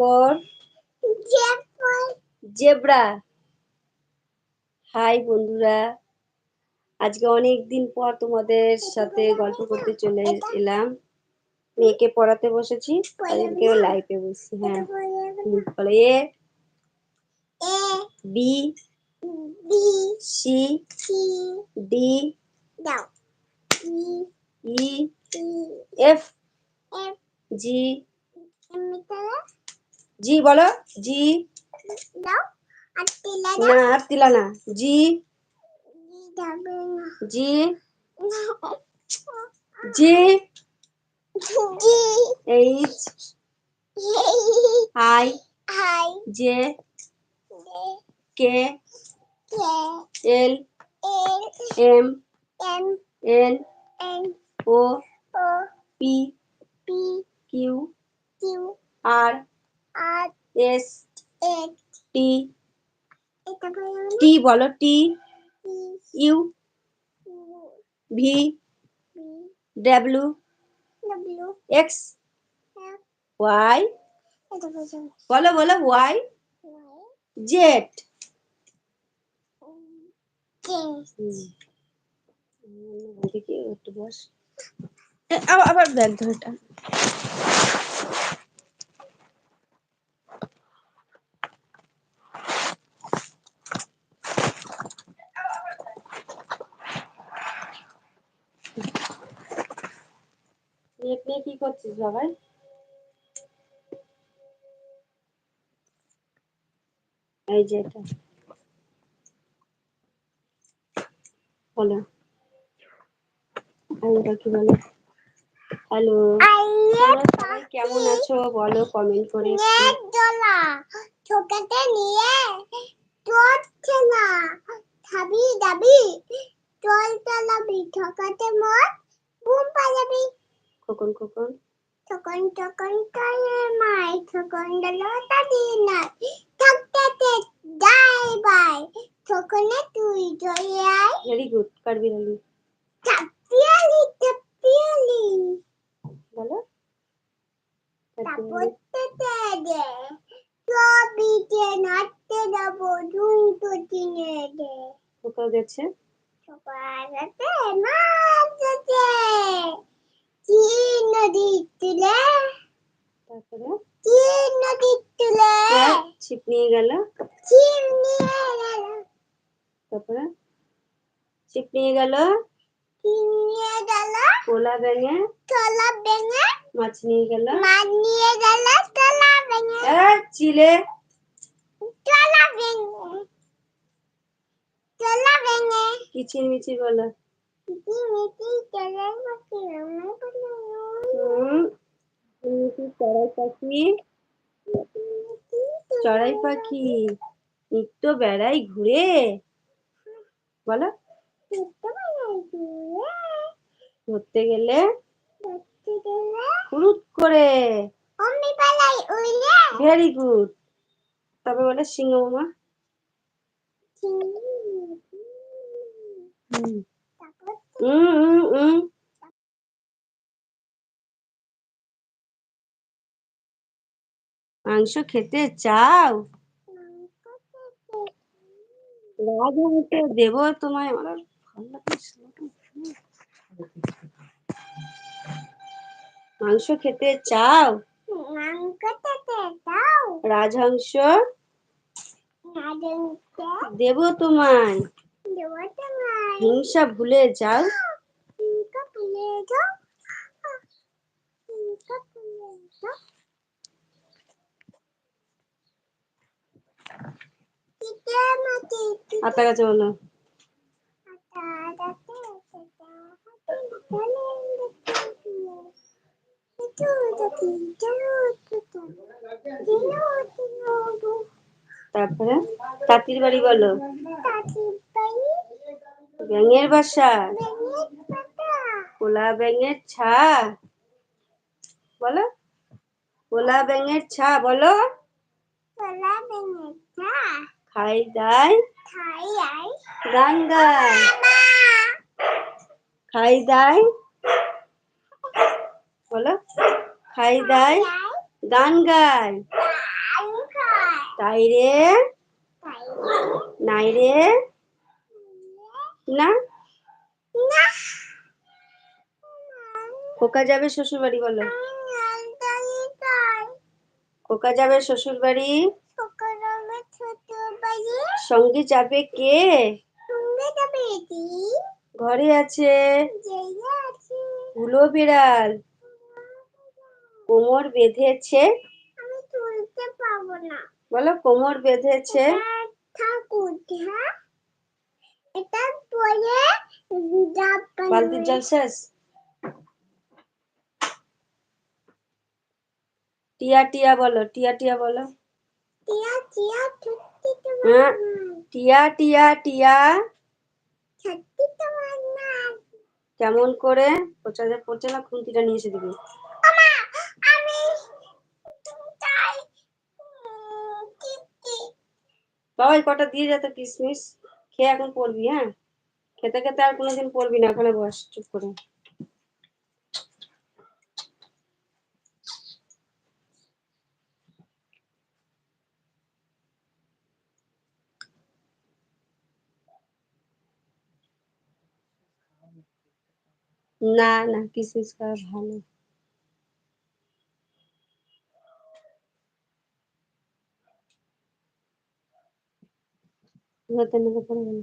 For zebra. High বন্ধুরা আজকে অনেক দিন পর তোমাদের সাথে গল্প করতে চলে এলাম। মেয়েকে পড়াতে বসেছি তাদেরকেও লাইফে বসছি হ্যাঁ। বলো A B C D E F G G বলো জি না আর তিলা না G G G H I J K L M N O P Q R S T T বলো T. U. V. W. X. Y. বলো বলো Y. Z. আবার bag ধরে করছিস বাবাই এই যে এটা। বলো। এটা কি বলো। হ্যালো। কেমন আছো? বলো কমেন্ট করে। ছোকাতে নিয়ে চলছে না খাবি দাবি চল চালাবি ঠকাতে মত বুম পালাবি খোকন খোকন? তখন তখন কালে মাই তখন দলতা দিনা থাকতে যাই বাই। তখন তুই চলে আয়। ভেরি গুড কারবি আলি চাপিয়ালি চাপিয়ালি বলো। তারপর তেতে দে ছবিতে নাচতে ধুম তো চিনে দে। কোথাও গেছে সকালেতে নাচতে চিন নদী তুলে তারপরে? চিন নদী তুলে হ্যাঁ, ছিপ নিয়ে গেল। চিন নিয়ে গেল। তারপরে? ছিপ নিয়ে গেল। নিয়ে গেল। কোলা ব্যাঙে তলা ভেঙে। মাছ নিয়ে গেল। মাছ নিয়ে গেল তলা ভেঙে। চিলে। তলা ভেঙে। তলা ভেঙে। কিচির মিচির বলো। মিটি মিটি চড়াই পাখি। চড়াই পাখি। নিত্য বেড়াই ঘুরে। বলো। ধরতে গেলে ফুরুত করে। ভেরি গুড তবে বলে সিংহ মামা হুম। হুম মাংস খেতে চাও? দেব তোমায় আমার ভালো মাংস খেতে চাও? রাজহাংস? দেব তোমায়। হিংসা ভুলে যাও। আতা গাছে বলো। তারপরে? তাঁতির বাড়ি বলো। ব্যাঙের বাসা। কোলা ব্যাঙের ছা। বলো। কোলা ব্যাঙের ছা বলো। খাই দাই। গান গাই খাই দাই। বলো। খাই দাই। গান গায় তাই রে। নাই রে। না? খোকা যাবে শ্বশুর বাড়ি বলো। খোকা যাবে শ্বশুর বাড়ি সঙ্গে যাবে কে? যাবে ঘরে আছে? হুলো বিড়াল। কোমর বেঁধেছে? বলো কোমর বেঁধেছে? ঠাকুর হ্যাঁ এটা পরে বালতির জল শেষ টিয়া টিয়া বলো টিয়া টিয়া বলো। টিয়া টিয়া ছুটি হ্যাঁ। তোমার টিয়া টিয়া টিয়া। ছুটি তোমার কেমন করে? পচা যে পচে না খুন্তিটা নিয়ে এসে দিবি। বাবাই কটা দিয়ে যেত কিসমিস। খেয়ে এখন পড়বি হ্যাঁ? খেতে খেতে আর কোনোদিন পড়বি না ওখানে বস, চুপ করে। না না কিসমিস খাওয়া ভালো। হতে নিতে পারবে না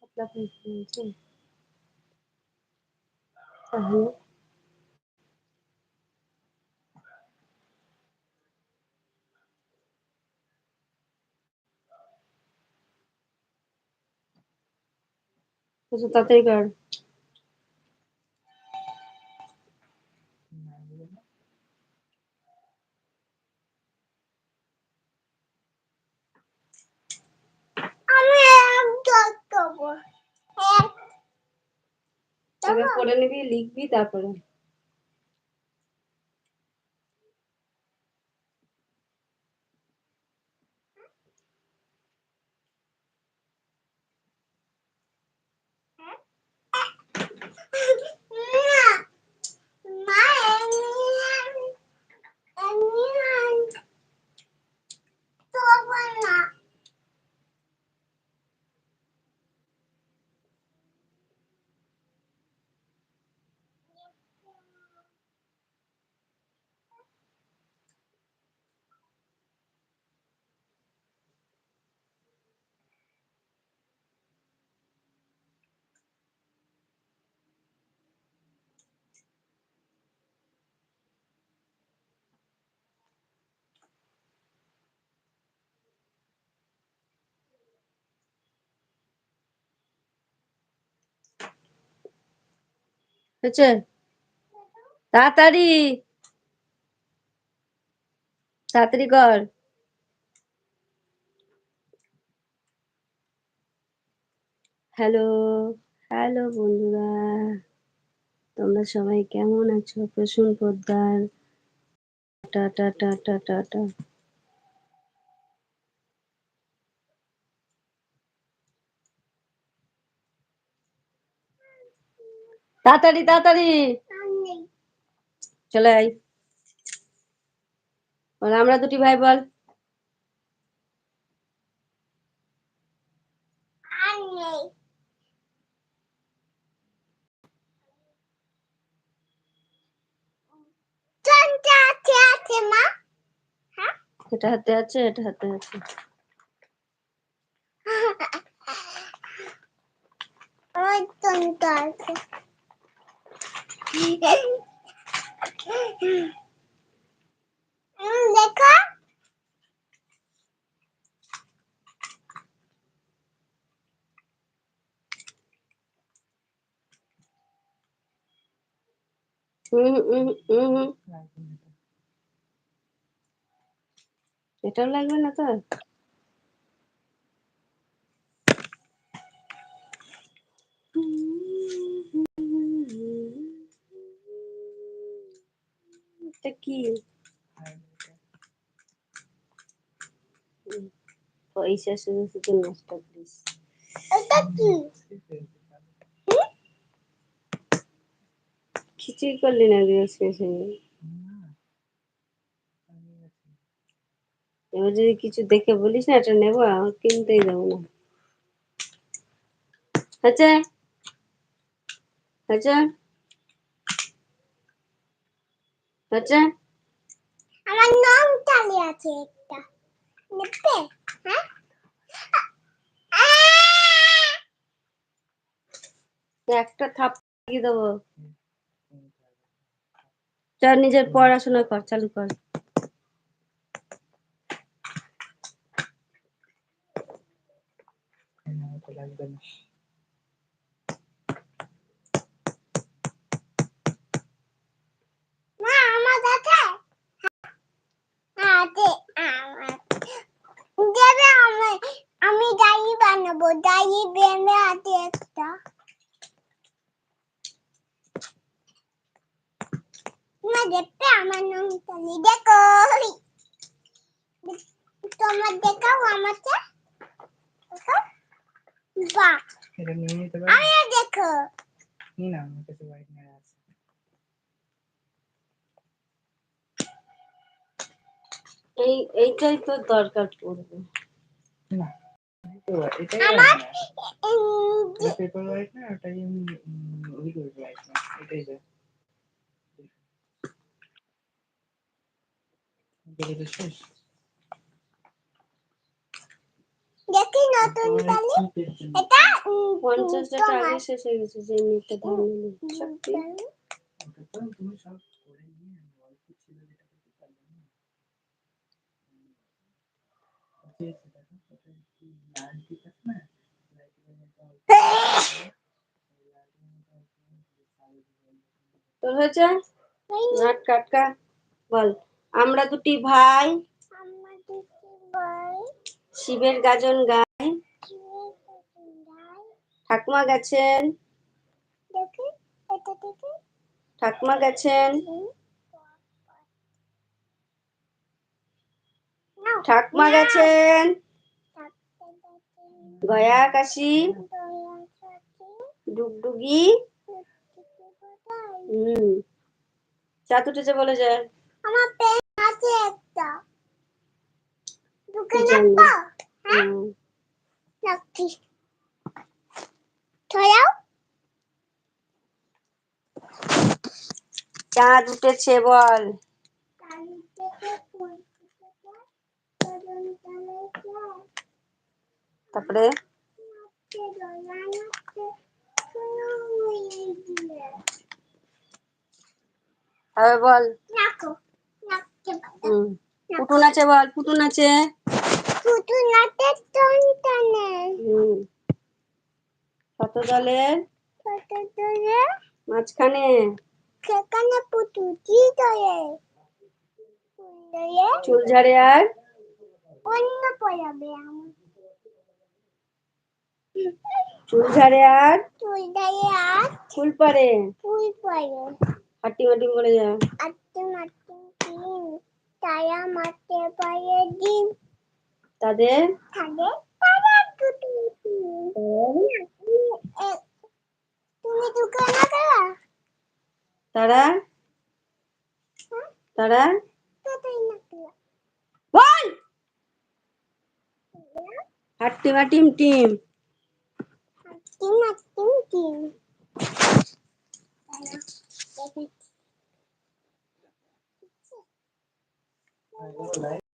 পাতলা আচ্ছা তাড়াতাড়ি কর। পড়ে নিবি লিখবি তারপরে মা এমনি এমনি দেবো না হয়েছে? তাড়াতাড়ি। তাড়াতাড়ি কর। হ্যালো হ্যালো বন্ধুরা, তোমরা সবাই কেমন আছো? প্রসূন পোদ্দার। টা টা টা টা টা টা তাড়াতাড়ি তাড়াতাড়ি। চলে আয়। বল, আমরা দুটি ভাই, বল। এটা হাতে আছে, এটা হাতে আছে। ওই চন্দ্রা আছে দেখো। এটাও লাগবে না তো? পয়সা শুধু শুধু নষ্ট করিস। এটা কি? করলি না শেষে এবার যদি কিছু দেখে বলিস না এটা নেব কিনতেই দেবো না। আচ্ছা। আচ্ছা। আচ্ছা আমার নাম চালি আছে একটা। নেবে হ্যাঁ? একটা থাপ লাগিয়ে দেবো। চল নিজের পড়াশোনা কর চালু কর। মা বানাবো ডাই বেনে আছে একটা। মা দেখবে আমার নাম চালি দেখো। তোমার দেখাও আমাকে। বাহ এটা নিয়ে নিতে পারি? আমিও দেখো। নি না আমার কাছে হোয়াইট আছে। এই এইটাই তো দরকার পড়বে। না। আমার পেপার হোয়াইট না ওটাই লিকুইড হোয়াইট না এটাই যা। শেষ। দেখি নতুন তালি? এটা টাকা আগে শেষ হয়ে গেছে যে মেয়েটা ধার সত্যি। তুমি সব করে নিয়ে অল্প ছিল যেটা করতে পারলাম না। বল আমরা দুটি ভাই। শিবের গাজন গাই। ঠাকুমা গেছেন। ঠাকুমা গেছেন। ঠাকুমা গেছেন। গয়া কাশি ডুগডুগি হুম। চাঁদ উঠেছে বলে যায়। আমার পেন আছে একটা। হ্যাঁ? চাঁদ উঠেছে বল ফুল ফুটেছে, তরুণ তলে যায়। তারপরে বল। আছে বল আছে শুধু নাচের টন টানে। হুম। কত জলের ছোট দোলে, মাঝখানে। সেখানে পুতুটি দোলে। চুল ঝাড়ে আর। অন্য পড়াবে চুল ঝাড়ে আর? চুল আর? ফুল পরে হাটি মাটি বলে যা। মাটি ডিম তারা মারতে পারে ডিম। তাদের? তাদের তারা দুটো তুমি দোকানে গেলা তারা? তারা? তাদের না গেলা বল! হাট্টি মাটিম টিম আটটি মাটি ডিম তারা দেখি লাইট